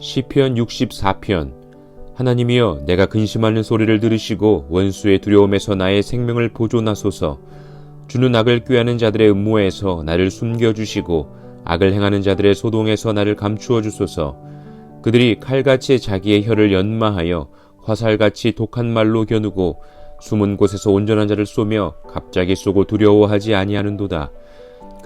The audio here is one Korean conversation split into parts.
시편 64편 하나님이여 내가 근심하는 소리를 들으시고 원수의 두려움에서 나의 생명을 보존하소서. 주는 악을 꾀하는 자들의 음모에서 나를 숨겨 주시고 악을 행하는 자들의 소동에서 나를 감추어 주소서. 그들이 칼같이 자기의 혀를 연마하여 화살같이 독한 말로 겨누고 숨은 곳에서 온전한 자를 쏘며 갑자기 쏘고 두려워하지 아니하는도다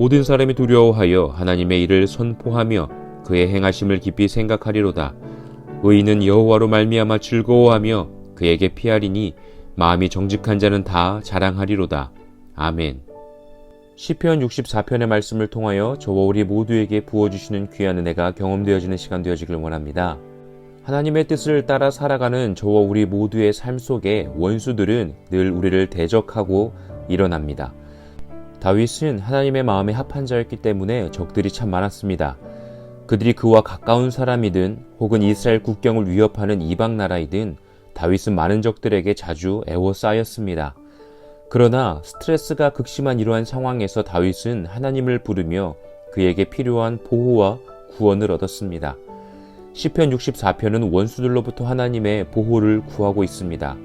모든 사람이 두려워하여 하나님의 일을 선포하며 그의 행하심을 깊이 생각하리로다. 의인은 여호와로 말미암아 즐거워하며 그에게 피하리니 마음이 정직한 자는 다 자랑하리로다. 아멘. 시편 64편의 말씀을 통하여 저와 우리 모두에게 부어주시는 귀한 은혜가 경험되어지는 시간 되어지길 원합니다. 하나님의 뜻을 따라 살아가는 저와 우리 모두의 삶 속에 원수들은 늘 우리를 대적하고 일어납니다. 다윗은 하나님의 마음에 합한 자였기 때문에 적들이 참 많았습니다. 그들이 그와 가까운 사람이든 혹은 이스라엘 국경을 위협하는 이방 나라이든 다윗은 많은 적들에게 자주 애워싸였습니다. 그러나 스트레스가 극심한 이러한 상황에서 다윗은 하나님을 부르며 그에게 필요한 보호와 구원을 얻었습니다. 시편 64편은 원수들로부터 하나님의 보호를 구하고 있습니다.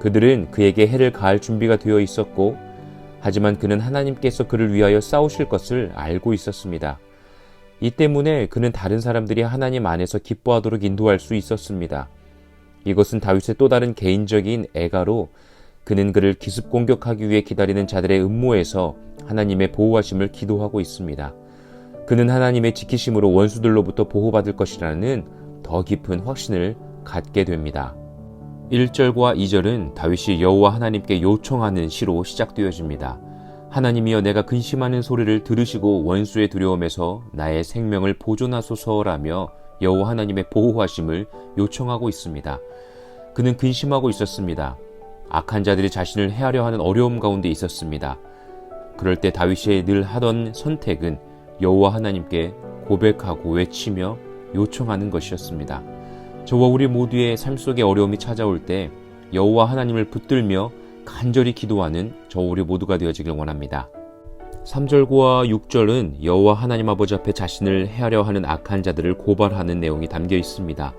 그들은 그에게 해를 가할 준비가 되어 있었고 하지만 그는 하나님께서 그를 위하여 싸우실 것을 알고 있었습니다. 이 때문에 그는 다른 사람들이 하나님 안에서 기뻐하도록 인도할 수 있었습니다. 이것은 다윗의 또 다른 개인적인 애가로 그는 그를 기습 공격하기 위해 기다리는 자들의 음모에서 하나님의 보호하심을 기도하고 있습니다. 그는 하나님의 지키심으로 원수들로부터 보호받을 것이라는 더 깊은 확신을 갖게 됩니다. 1절과 2절은 다윗이 여호와 하나님께 요청하는 시로 시작되어집니다. 하나님이여 내가 근심하는 소리를 들으시고 원수의 두려움에서 나의 생명을 보존하소서라며 여호와 하나님의 보호하심을 요청하고 있습니다. 그는 근심하고 있었습니다. 악한 자들이 자신을 해하려 하는 어려움 가운데 있었습니다. 그럴 때 다윗이 늘 하던 선택은 여호와 하나님께 고백하고 외치며 요청하는 것이었습니다. 저와 우리 모두의 삶 속에 어려움이 찾아올 때 여호와 하나님을 붙들며 간절히 기도하는 저 우리 모두가 되어지길 원합니다. 3절과 6절은 여호와 하나님 아버지 앞에 자신을 해하려 하는 악한 자들을 고발하는 내용이 담겨 있습니다.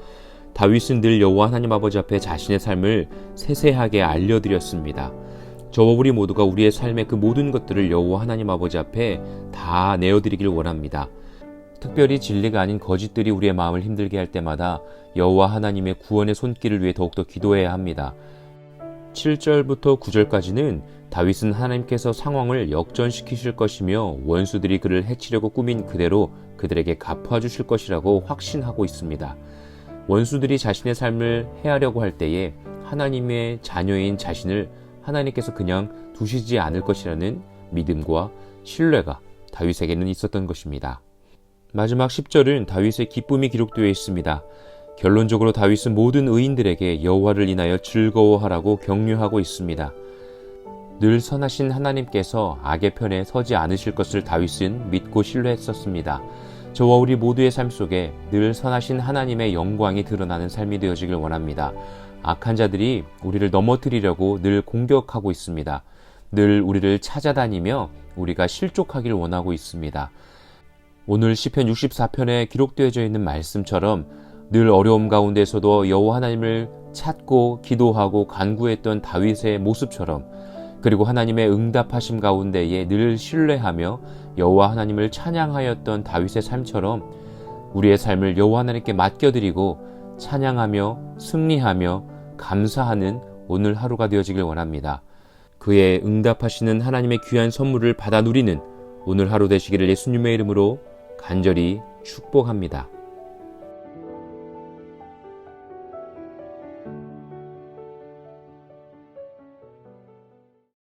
다윗은 늘 여호와 하나님 아버지 앞에 자신의 삶을 세세하게 알려드렸습니다. 저와 우리 모두가 우리의 삶의 그 모든 것들을 여호와 하나님 아버지 앞에 다 내어드리길 원합니다. 특별히 진리가 아닌 거짓들이 우리의 마음을 힘들게 할 때마다 여호와 하나님의 구원의 손길을 위해 더욱더 기도해야 합니다. 7절부터 9절까지는 다윗은 하나님께서 상황을 역전시키실 것이며 원수들이 그를 해치려고 꾸민 그대로 그들에게 갚아주실 것이라고 확신하고 있습니다. 원수들이 자신의 삶을 해하려고 할 때에 하나님의 자녀인 자신을 하나님께서 그냥 두시지 않을 것이라는 믿음과 신뢰가 다윗에게는 있었던 것입니다. 마지막 10절은 다윗의 기쁨이 기록되어 있습니다. 결론적으로 다윗은 모든 의인들에게 여호와를 인하여 즐거워하라고 격려하고 있습니다. 늘 선하신 하나님께서 악의 편에 서지 않으실 것을 다윗은 믿고 신뢰했었습니다. 저와 우리 모두의 삶 속에 늘 선하신 하나님의 영광이 드러나는 삶이 되어지길 원합니다. 악한 자들이 우리를 넘어뜨리려고 늘 공격하고 있습니다. 늘 우리를 찾아다니며 우리가 실족하길 원하고 있습니다. 오늘 시편 64편에 기록되어져 있는 말씀처럼 늘 어려움 가운데서도 여호와 하나님을 찾고 기도하고 간구했던 다윗의 모습처럼 그리고 하나님의 응답하심 가운데에 늘 신뢰하며 여호와 하나님을 찬양하였던 다윗의 삶처럼 우리의 삶을 여호와 하나님께 맡겨드리고 찬양하며 승리하며 감사하는 오늘 하루가 되어지길 원합니다. 그의 응답하시는 하나님의 귀한 선물을 받아 누리는 오늘 하루 되시기를 예수님의 이름으로 간절히 축복합니다.